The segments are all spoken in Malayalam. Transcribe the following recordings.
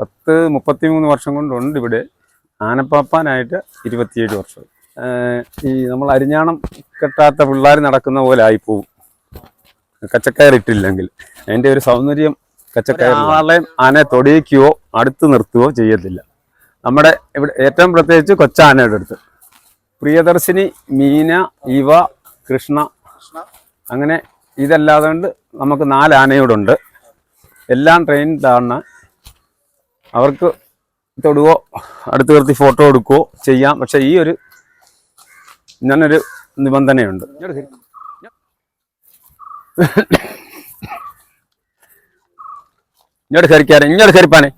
പത്ത് മുപ്പത്തിമൂന്ന് വർഷം കൊണ്ടുണ്ട് ഇവിടെ ആനപ്പാപ്പാനായിട്ട് ഇരുപത്തിയേഴ് വർഷം. ഈ നമ്മൾ അരിഞ്ഞാണം കെട്ടാത്ത പിള്ളേർ നടക്കുന്ന പോലെ ആയിപ്പോവും. കച്ചക്കയറിട്ടില്ലെങ്കിൽ അതിന്റെ ഒരു സൗന്ദര്യം കച്ചക്കയർ ആളെയും ആനയെ തൊടിയിക്കുകയോ അടുത്ത് നിർത്തുകയോ ചെയ്യത്തില്ല. നമ്മുടെ ഇവിടെ ഏറ്റവും പ്രത്യേകിച്ച് കൊച്ചാനയുടെ അടുത്ത്. പ്രിയദർശിനി മീന ഇവ കൃഷ്ണ. അങ്ങനെ ഇതല്ലാതെ കൊണ്ട് നമുക്ക് നാല് ആനയോടുണ്ട്. എല്ലാം ട്രെയിൻഡാണ് അവർക്ക് തൊടുകയോ അടുത്ത് നിർത്തി ഫോട്ടോ എടുക്കുകയോ ചെയ്യാം. പക്ഷെ ഈ ഒരു ഞാനൊരു നിബന്ധനയുണ്ട്. ഇങ്ങോട്ട് കയറിക്കാരെ ഇങ്ങോട്ട് കയറിപ്പാനെ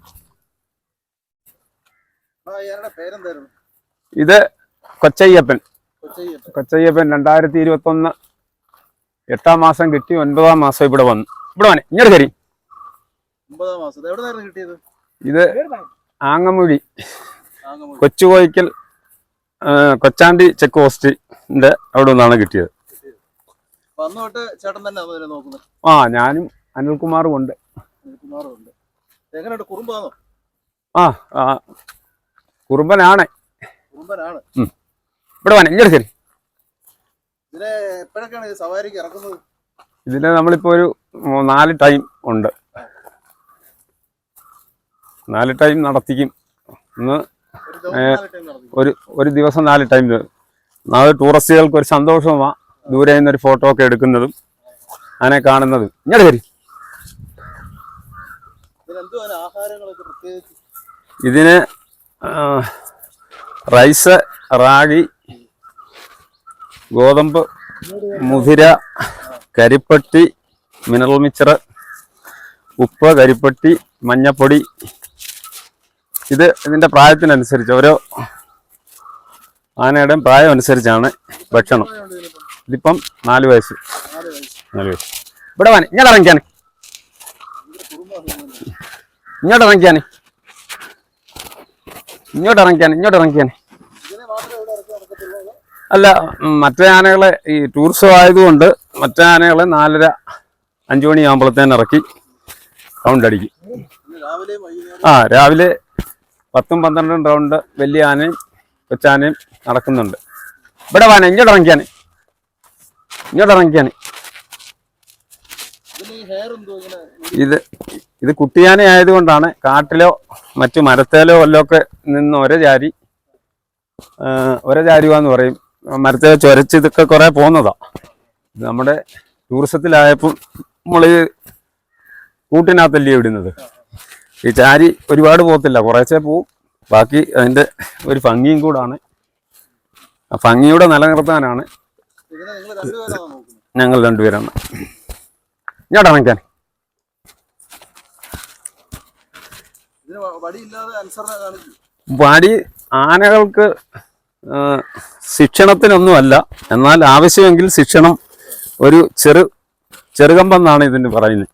ഇത് കൊച്ചയ്യപ്പൻ. കൊച്ചയ്യപ്പൻ. കൊച്ചയ്യപ്പൻ രണ്ടായിരത്തി ഇരുപത്തി ഒന്ന് എട്ടാം മാസം കിട്ടി ഒൻപതാം മാസം ഇവിടെ വന്നു. ഇവിടെ വന്നെ ഇങ്ങോട്ട് കയറി. ഒമ്പതാം മാസം. എവിടെ നിന്നായിരുന്നു കിട്ടിയത്? ഇത് ആങ്ങമുഴി. കൊച്ചുകോയിക്കൽ കൊച്ചാണ്ടി ചെക്ക് പോസ്റ്റിന്റെ അവിടെ നിന്നാണ് കിട്ടിയത്. ആ ഞാനും അനിൽകുമാറും ഉണ്ട്. ആ ആ, കുറുമ്പനാണ്. ഇവിടെ വന്നെ ഇങ്ങനെ ശരി ഇതിന് നമ്മളിപ്പോ ഒരു നാല് ടൈം ഉണ്ട്. നാല് ടൈം നടത്തിക്കും. ഇന്ന് ഒരു ഒരു ദിവസം നാല് ടൈം. നാല് ടൂറിസ്റ്റുകൾക്ക് ഒരു സന്തോഷമാണ് ദൂരെ നിന്നൊരു ഫോട്ടോ ഒക്കെ എടുക്കുന്നതും അതിനെ കാണുന്നതും. ഇങ്ങോട്ട് വരും. ഇതിന് റൈസ് റാഗി ഗോതമ്പ് മുതിര കരിപ്പട്ടി മിനറൽ മിക്സർ ഉപ്പ് കരിപ്പട്ടി മഞ്ഞപ്പൊടി ഇത് ഇതിന്റെ പ്രായത്തിനനുസരിച്ച് ഓരോ ആനയുടെയും പ്രായം അനുസരിച്ചാണ് ഭക്ഷണം. ഇതിപ്പം നാല് വയസ്സ്. നാല് വയസ്സ്. ഇവിടെ വാനെ ഇങ്ങോട്ട് ഇറങ്ങിക്കാൻ ഇങ്ങോട്ട് ഇറങ്ങിക്കാൻ ഇങ്ങോട്ട് ഇറങ്ങിക്കാൻ ഇങ്ങോട്ട് അതോ അല്ല മറ്റേ ആനകളെ ഈ ടൂറിസം ആയതുകൊണ്ട് മറ്റേ ആനകളെ നാലര അഞ്ചു മണിയാകുമ്പോഴത്തേന് ഇറക്കി കൗണ്ടടിക്കും ആ രാവിലെ പത്തും പന്ത്രണ്ടും റൗണ്ട് വലിയ ആനയും കൊച്ചാനയും നടക്കുന്നുണ്ട്. ഇവിടെ വാന ഇങ്ങോട്ട് ഇറങ്ങിയാണ് ഇങ്ങോട്ട് ഇറങ്ങിയാണ് ഇത് ഇത് കുട്ടിയാന ആയതുകൊണ്ടാണ് കാട്ടിലോ മറ്റു മരത്തേലോ ഒക്കെ നിന്ന് ഒരേ ജാരി ഒരേ ജാരിവാന്ന് പറയും. മരത്തെ ചൊരച്ച് ഇതൊക്കെ കുറെ പോകുന്നതാ നമ്മുടെ ടൂറിസത്തിലായപ്പോൾ നമ്മൾ ഈ കൂട്ടിനകത്തല്ലേ ഇടുന്നത്. ഈ ചാരി ഒരുപാട് പോകത്തില്ല. കുറേശ്ശെ പോവും. ബാക്കി അതിന്റെ ഒരു ഭംഗിയും കൂടാണ്. ആ ഭംഗിയൂടെ നിലനിർത്താനാണ് ഞങ്ങൾ രണ്ടുപേരാണ്. ഞാൻ ഇറങ്ങിക്കാൻ വടി ആനകൾക്ക് ശിക്ഷണത്തിനൊന്നുമല്ല. എന്നാൽ ആവശ്യമെങ്കിൽ ശിക്ഷണം ഒരു ചെറു ചെറുകമ്പെന്നാണ് ഇതിന് പറയുന്നത്.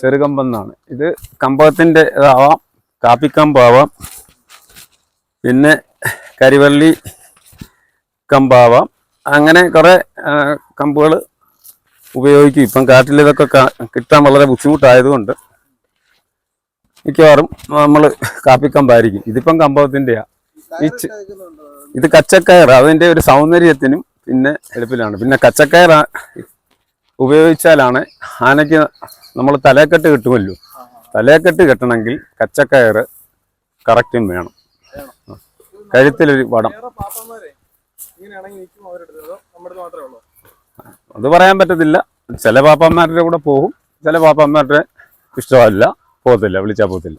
ചെറുകമ്പെന്നാണ് ഇത് കമ്പത്തിന്റെ ഇതാവാം കാപ്പിക്കമ്പാവാം പിന്നെ കരിവള്ളി കമ്പാവാം. അങ്ങനെ കുറേ കമ്പുകൾ ഉപയോഗിക്കും. ഇപ്പം കാട്ടിൽ ഇതൊക്കെ കിട്ടാൻ വളരെ ബുദ്ധിമുട്ടായതുകൊണ്ട് മിക്കവാറും നമ്മൾ കാപ്പിക്കമ്പായിരിക്കും. ഇതിപ്പം ഇട്ടേക്കുന്നുണ്ടോ? ഇത് കച്ചക്കയർ അതിന്റെ ഒരു സൗന്ദര്യത്തിനും പിന്നെ എളുപ്പിലാണ് പിന്നെ കച്ചക്കയർ ഉപയോഗിച്ചാലാണ് ആനയ്ക്ക് നമ്മൾ തലേക്കെട്ട് കിട്ടുമല്ലോ. തലേക്കെട്ട് കെട്ടണമെങ്കിൽ കച്ചക്കയർ കറക്റ്റും വേണം. കഴുത്തിലൊരു വടം. അതോ പറയാൻ പറ്റത്തില്ല. ചില പാപ്പന്മാരുടെ കൂടെ പോകും. ചില പാപ്പന്മാരുടെ ഇഷ്ടമല്ല. പോകത്തില്ല. വിളിച്ചാൽ പോകത്തില്ല.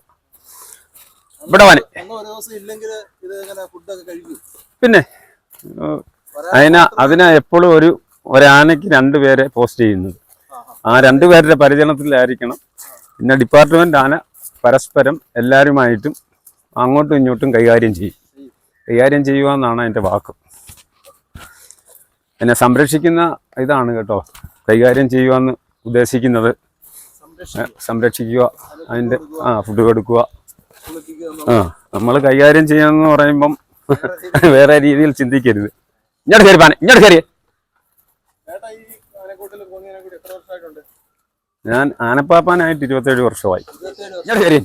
ഇവിടെ വന പിന്നെ അതിന് അതിന് എപ്പോഴും ഒരു ഒരാനയ്ക്ക് രണ്ടുപേരെ പോസ്റ്റ് ചെയ്യുന്നത്. ആ രണ്ടുപേരുടെ പരിചരണത്തിലായിരിക്കണം. പിന്നെ ഡിപ്പാർട്ട്മെന്റ് ആന പരസ്പരം എല്ലാവരുമായിട്ടും അങ്ങോട്ടും ഇങ്ങോട്ടും കൈകാര്യം ചെയ്യും. കൈകാര്യം ചെയ്യുക എന്നാണ് എന്റെ വാക്ക്. എന്നെ സംരക്ഷിക്കുന്ന ഇതാണ് കേട്ടോ. കൈകാര്യം ചെയ്യുക എന്ന് ഉദ്ദേശിക്കുന്നത്. സംരക്ഷിക്കുക അതിന്റെ ആ ഫുഡ് കൊടുക്കുക. ആ നമ്മൾ കൈകാര്യം ചെയ്യാന്ന് പറയുമ്പം വേറെ രീതിയിൽ ചിന്തിക്കരുത്. ഇങ്ങോട്ട് കയറി പാനെ ഇങ്ങോട്ട് കയറിയേ ഞാൻ ആനപ്പാപ്പാനായിട്ട് ഇരുപത്തേഴ് വർഷമായി. ശരി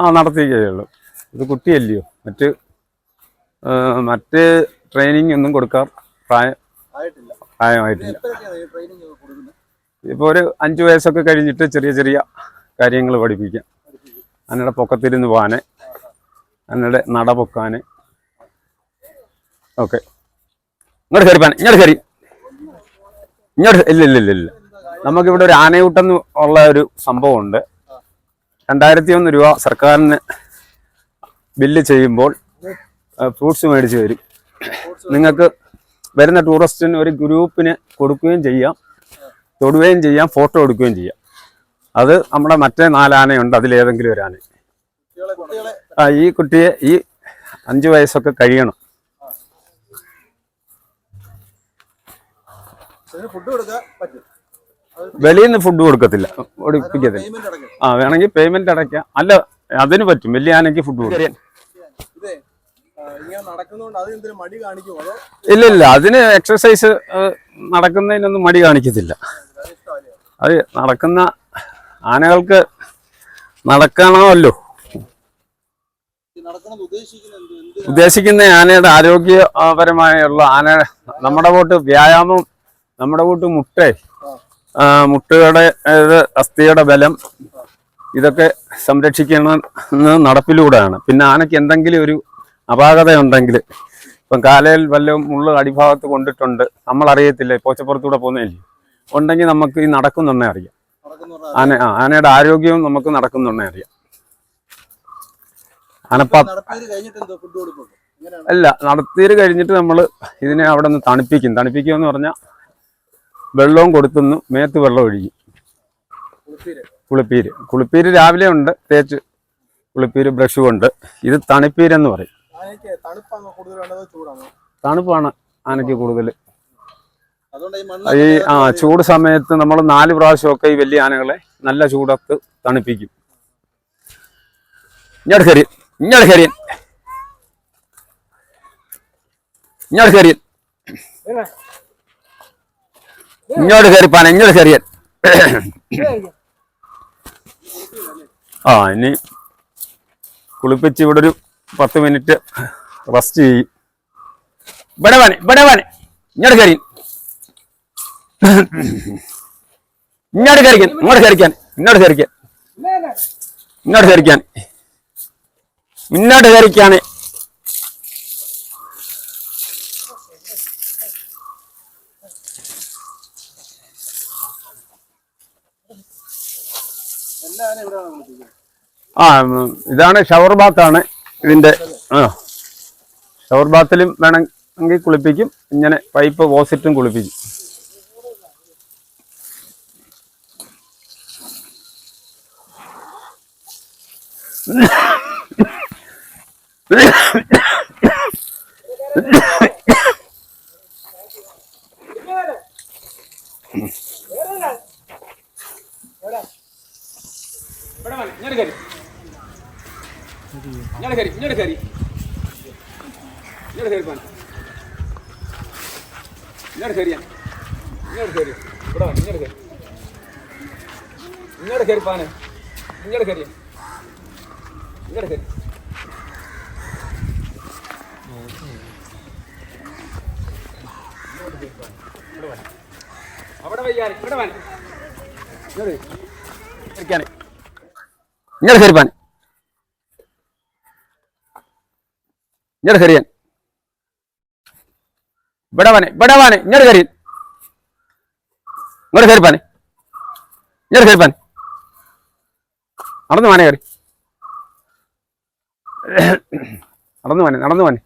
ആ ഉള്ളൂ. ഇത് കുട്ടിയല്ലയോ? മറ്റ് മറ്റ് ട്രെയിനിങ് ഒന്നും കൊടുക്കാൻ പ്രായം പ്രായമായിട്ടില്ല. ഇപ്പോൾ ഒരു അഞ്ച് വയസ്സൊക്കെ കഴിഞ്ഞിട്ട് ചെറിയ ചെറിയ കാര്യങ്ങൾ പഠിപ്പിക്കാം. അന്നയുടെ പൊക്കത്തിരുന്ന് പോകാൻ അന്നയുടെ നട പൊക്കാൻ ഓക്കെ. ഇങ്ങോട്ട് കയറി പാൻ ഇങ്ങോട്ട് കയറി. ഇങ്ങോട്ട് ഇല്ല ഇല്ല ഇല്ല ഇല്ല. നമുക്കിവിടെ ഒരു ആനയൂട്ടം ഉള്ള ഒരു സംഭവമുണ്ട്. രണ്ടായിരത്തി ഒന്ന് രൂപ സർക്കാരിന് ബില്ല് ചെയ്യുമ്പോൾ ഫ്രൂട്ട്സ് മേടിച്ച് വരും നിങ്ങൾക്ക് വരുന്ന ടൂറിസ്റ്റിന് ഒരു ഗ്രൂപ്പിന് കൊടുക്കുകയും ചെയ്യാം തൊടുകയും ചെയ്യാം ഫോട്ടോ എടുക്കുകയും ചെയ്യാം. അത് നമ്മുടെ മറ്റേ നാലാനയുണ്ട് അതിലേതെങ്കിലും ഒരു ആന ഈ കുട്ടിയെ ഈ അഞ്ച് വയസ്സൊക്കെ കഴിയണം. ഫുഡ് കൊടുക്കാൻ പറ്റും. വെളിയിൽ നിന്ന് ഫുഡ് കൊടുക്കത്തില്ല. ഒടിപ്പിക്കത്തില്ല ആ വേണമെങ്കിൽ പേയ്മെന്റ് അടയ്ക്കാം. അല്ല അതിന് പറ്റും. വലിയ ആനയ്ക്ക് ഫുഡ് കൊടുക്കാം. ഇല്ല ഇല്ല. അതിന് എക്സസൈസ് നടക്കുന്നതിനൊന്നും മടി കാണിക്കത്തില്ല. അത് നടക്കുന്ന ആനകൾക്ക് നടക്കണമല്ലോ. ഉദ്ദേശിക്കുന്ന ആനയുടെ ആരോഗ്യപരമായുള്ള ആന നമ്മുടെ പോട്ട് വ്യായാമം നമ്മുടെ കൂട്ട് മുട്ടേ. മുട്ടയുടെ അസ്ഥിയുടെ ബലം ഇതൊക്കെ സംരക്ഷിക്കുന്ന നടപ്പിലൂടെയാണ്. പിന്നെ ആനയ്ക്ക് എന്തെങ്കിലും ഒരു അപാകത ഉണ്ടെങ്കിൽ ഇപ്പം കാലയിൽ വല്ലതും മുള്ള് അടിഭാഗത്ത് കൊണ്ടിട്ടുണ്ട് നമ്മൾ അറിയത്തില്ല പോച്ചപ്പുറത്തൂടെ പോകുന്നില്ലേ ഉണ്ടെങ്കിൽ നമുക്ക് ഈ നടക്കുന്നുണ്ടേ അറിയാം. ആന ആ, ആനയുടെ ആരോഗ്യവും നമുക്ക് നടക്കുന്നുണ്ടേ അറിയാം. ആനപ്പ അല്ല നടത്തിയത് കഴിഞ്ഞിട്ട് നമ്മൾ ഇതിനെ അവിടെ നിന്ന് തണുപ്പിക്കും. തണുപ്പിക്കുക എന്ന് പറഞ്ഞാൽ വെള്ളവും കൊടുത്തുന്നു മേത്ത് വെള്ളം ഒഴിക്കും കുളിപ്പീര് കുളിപ്പീര് രാവിലെ ഉണ്ട് തേച്ച് കുളിപ്പീര് ബ്രഷും ഉണ്ട്. ഇത് തണുപ്പീരെന്ന് പറയും. തണുപ്പാണോ ആനയ്ക്ക് കൂടുതൽ ഈ ആ ചൂട് സമയത്ത് നമ്മൾ നാല് പ്രാവശ്യമൊക്കെ ഈ വലിയ ആനകളെ നല്ല ചൂടത്ത് തണുപ്പിക്കും. ഇങ്ങോട്ട് ശരി ഇങ്ങോട്ട് ശരി ഇങ്ങോട്ട് കയറി ഇങ്ങോട്ട് കയറിപ്പാൻ ഇങ്ങോട്ട് കയറിയാൻ ആ ഇനി കുളിപ്പിച്ച് ഇവിടെ ഒരു പത്ത് മിനിറ്റ് റെസ്റ്റ് ചെയ്യും. ഇവിടെ വാനെ ഇവിടെ വാനെ ഇങ്ങോട്ട് കയറി ഇങ്ങോട്ട് കയറിക്കാൻ ഇങ്ങോട്ട് കയറിക്കാൻ ഇങ്ങോട്ട് കയറിക്കാൻ ഇങ്ങോട്ട് കയറിക്കാൻ ഇങ്ങോട്ട് കയറിക്കാണ് എല്ലാ ആനയും ഇവിടെയാണ് കുളിപ്പിക്കുന്നത് ആ ഇതാണ് ഷവർ ബാത്താണ് ഇതിന്റെ ആ. ഷവർ ബാത്തിലും വേണമെങ്കിൽ കുളിപ്പിക്കും ഇങ്ങനെ പൈപ്പ് ഓസിറ്റും കുളിപ്പിക്കും. ഇങ്ങോട്ട് ഇങ്ങോട്ട് കയറി ഇങ്ങോട്ട് കയറി. ഇങ്ങോട്ട് കയറി പോൻ. ഇങ്ങോട്ട് കയറിയാ ഇങ്ങോട്ട് കയറി. ഇങ്ങോട്ട് കയറി. ഇങ്ങോട്ട് കയറി പാനെ. ഇങ്ങോട്ട് കയറിയ ഇങ്ങോട്ട് കയറി. ഇങ്ങോട്ട് ഇങ്ങോട്ട് കയറിപ്പാൻ ഇങ്ങോട്ട് കയറിയാൻ. ഇവിടെ വാനെ ഇവിടെ വാനെ ഇങ്ങോട്ട് കയറി ഇങ്ങോട്ട് കയറിപ്പാനെ ഇങ്ങോട്ട് കയറിപ്പാൻ നടന്നു വാനെ കറി നടന്നു വാനെ നടന്നു വാനെ.